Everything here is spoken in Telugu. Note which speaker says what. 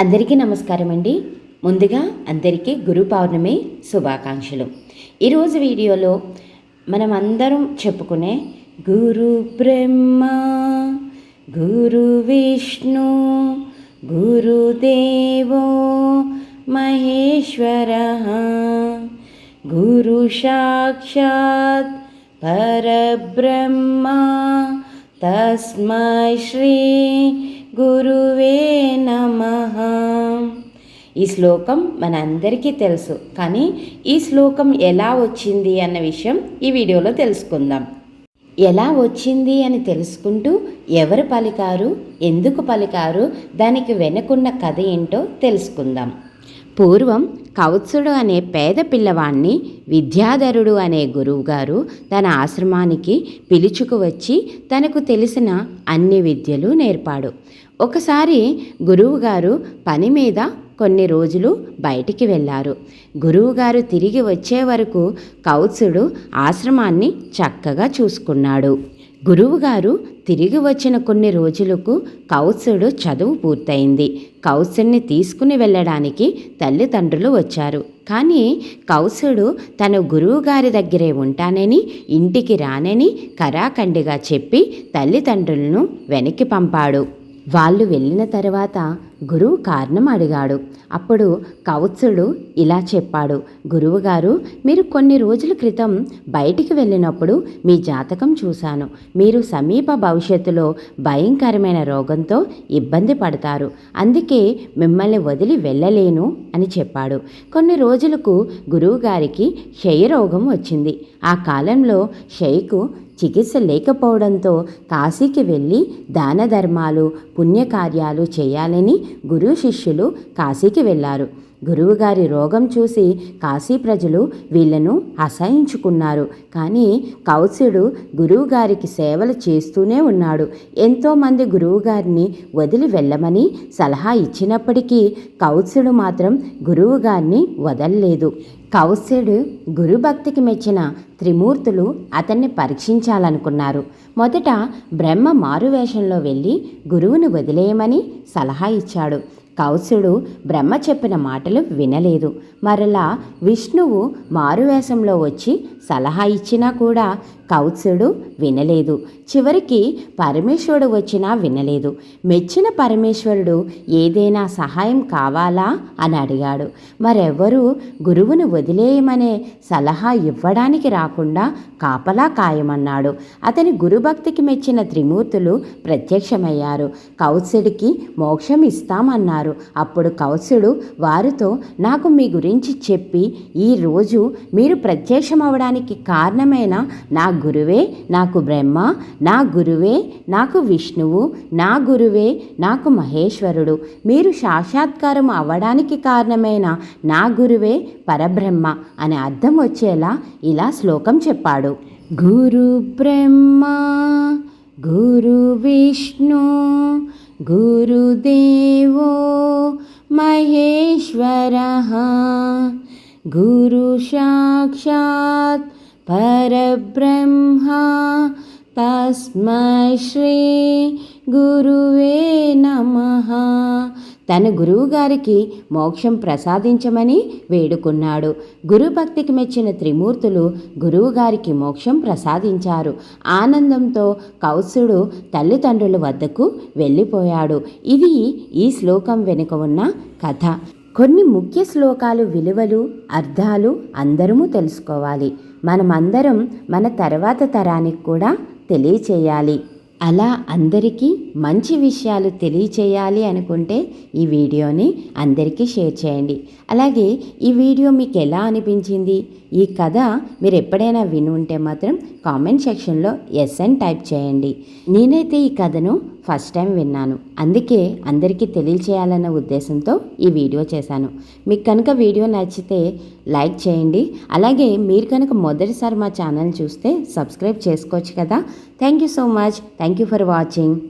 Speaker 1: అందరికీ నమస్కారం అండి ముందుగా అందరికీ గురు పౌర్ణమి శుభాకాంక్షలు ఈరోజు వీడియోలో మనం అందరం చెప్పుకునే గురు బ్రహ్మ గురు విష్ణు గురుదేవో మహేశ్వర గురు సాక్షాత్ పరబ్రహ్మ తస్మై శ్రీ గురువే నమ ఈ శ్లోకం మనందరికీ తెలుసు కానీ ఈ శ్లోకం ఎలా వచ్చింది అన్న విషయం ఈ వీడియోలో తెలుసుకుందాం ఎలా వచ్చింది అని తెలుసుకుంటూ ఎవరు పలికారు ఎందుకు పలికారు దానికి వెనుకున్న కథ ఏంటో తెలుసుకుందాం పూర్వం కౌత్సుడు అనే పేద పిల్లవాణ్ణి విద్యాధరుడు అనే గురువుగారు తన ఆశ్రమానికి పిలుచుకు వచ్చి తనకు తెలిసిన అన్ని విద్యలు నేర్పాడు ఒకసారి గురువుగారు పని మీద కొన్ని రోజులు బయటికి వెళ్ళారు గురువుగారు తిరిగి వచ్చే వరకు కౌత్సుడు ఆశ్రమాన్ని చక్కగా చూసుకున్నాడు గురువుగారు తిరిగి వచ్చిన కొన్ని రోజులకు కౌత్సుడు చదువు పూర్తయింది కౌశల్ని తీసుకుని వెళ్ళడానికి తల్లిదండ్రులు వచ్చారు కానీ కౌశుడు తన గురువుగారి దగ్గరే ఉంటానని ఇంటికి రానని కరాఖండిగా చెప్పి తల్లిదండ్రులను వెనక్కి పంపాడు వాళ్ళు వెళ్ళిన తర్వాత గురువు కారణం అడిగాడు అప్పుడు కౌత్సుడు ఇలా చెప్పాడు గురువుగారు మీరు కొన్ని రోజుల క్రితం బయటికి వెళ్ళినప్పుడు మీ జాతకం చూశాను మీరు సమీప భవిష్యత్తులో భయంకరమైన రోగంతో ఇబ్బంది పడతారు అందుకే మిమ్మల్ని వదిలి వెళ్ళలేను అని చెప్పాడు కొన్ని రోజులకు గురువుగారికి క్షయరోగం వచ్చింది ఆ కాలంలో క్షయకు చికిత్స లేకపోవడంతో కాశీకి వెళ్ళి దాన ధర్మాలు పుణ్యకార్యాలు చేయాలని గురు శిష్యులు కాశీకి వెళ్లారు గురువుగారి రోగం చూసి కాశీ ప్రజలు వీళ్లను అసహించుకున్నారు కానీ కౌశ్యుడు గురువుగారికి సేవలు చేస్తూనే ఉన్నాడు ఎంతోమంది గురువుగారిని వదిలి వెళ్ళమని సలహా ఇచ్చినప్పటికీ కౌశ్యుడు మాత్రం గురువుగారిని వదల్లేదు కౌశ్యుడు గురుభక్తికి మెచ్చిన త్రిమూర్తులు అతన్ని పరీక్షించాలనుకున్నారు మొదట బ్రహ్మ మారువేషంలో వెళ్ళి గురువును వదిలేయమని సలహా ఇచ్చాడు కౌశుడు బ్రహ్మ చెప్పిన మాటలు వినలేదు మరలా విష్ణువు మారువేషంలో వచ్చి సలహా ఇచ్చినా కూడా కౌత్సుడు వినలేదు చివరికి పరమేశ్వరుడు వచ్చినా వినలేదు మెచ్చిన పరమేశ్వరుడు ఏదైనా సహాయం కావాలా అని అడిగాడు మరెవ్వరూ గురువును వదిలేయమనే సలహా ఇవ్వడానికి రాకుండా కాపలా కాయమన్నాడు అతని గురుభక్తికి మెచ్చిన త్రిమూర్తులు ప్రత్యక్షమయ్యారు కౌత్సుడికి మోక్షం ఇస్తామన్నారు అన్నారు అప్పుడు కౌసుడు వారితో నాకు మీ గురించి చెప్పి ఈరోజు మీరు ప్రత్యక్షమవడానికి కారణమైన నా గురువే నాకు బ్రహ్మ నా గురువే నాకు విష్ణువు నా గురువే నాకు మహేశ్వరుడు మీరు సాక్షాత్కారం అవ్వడానికి కారణమైన నా గురువే పరబ్రహ్మ అనే అర్థం వచ్చేలా ఇలా శ్లోకం చెప్పాడు గురు బ్రహ్మ గురు విష్ణు गुरुदेवो महेश्वरः गुरुसाक्षात् परब्रह्मा श्री गुरुवे नमः తన గురువుగారికి మోక్షం ప్రసాదించమని వేడుకున్నాడు గురుభక్తికి మెచ్చిన త్రిమూర్తులు గురువుగారికి మోక్షం ప్రసాదించారు ఆనందంతో కౌసుడు తల్లిదండ్రుల వద్దకు వెళ్ళిపోయాడు ఇది ఈ శ్లోకం వెనుక ఉన్న కథ కొన్ని ముఖ్య శ్లోకాలు విలువలు అర్థాలు అందరము తెలుసుకోవాలి మనమందరం మన తర్వాత తరానికి కూడా తెలియచేయాలి అలా అందరికీ మంచి విషయాలు తెలియచేయాలి అనుకుంటే ఈ వీడియోని అందరికీ షేర్ చేయండి అలాగే ఈ వీడియో మీకు ఎలా అనిపించింది ఈ కథ మీరు ఎప్పుడైనా విని ఉంటే మాత్రం కామెంట్ సెక్షన్లో ఎస్ అని టైప్ చేయండి నేనైతే ఈ కథను ఫస్ట్ టైం విన్నాను అందుకే అందరికీ తెలియచేయాలన్న ఉద్దేశంతో ఈ వీడియో చేశాను మీకు కనుక వీడియో నచ్చితే లైక్ చేయండి అలాగే మీరు కనుక మొదటిసారి మా ఛానల్ చూస్తే సబ్స్క్రైబ్ చేసుకోవచ్చు కదా thank you so much thank you for watching